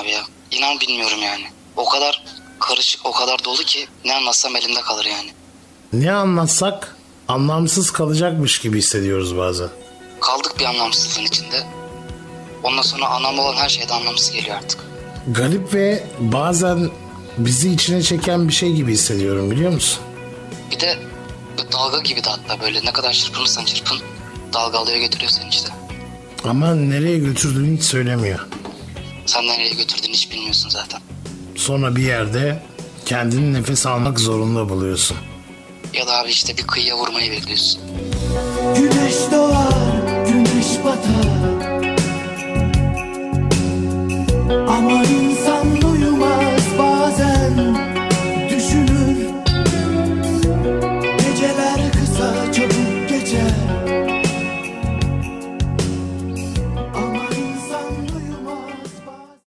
abi ya. İnan bilmiyorum yani. O kadar karışık, o kadar dolu ki ne anlatsam elimde kalır yani. Ne anlatsak anlamsız kalacakmış gibi hissediyoruz bazen. Kaldık bir anlamsızlığın içinde. Ondan sonra anlamlı olan her şey de anlamsız geliyor artık. Garip ve bazen bizi içine çeken bir şey gibi hissediyorum biliyor musun? Bir de dalga gibi de hatta böyle ne kadar çırpınırsan çırpın dalga alıyor götürüyor seni işte. Ama nereye götürdüğünü hiç söylemiyor. Sen nereye götürdüğünü hiç bilmiyorsun zaten. Sonra bir yerde kendini nefes almak zorunda buluyorsun. Ya da abi işte bir kıyıya vurmayı bekliyorsun.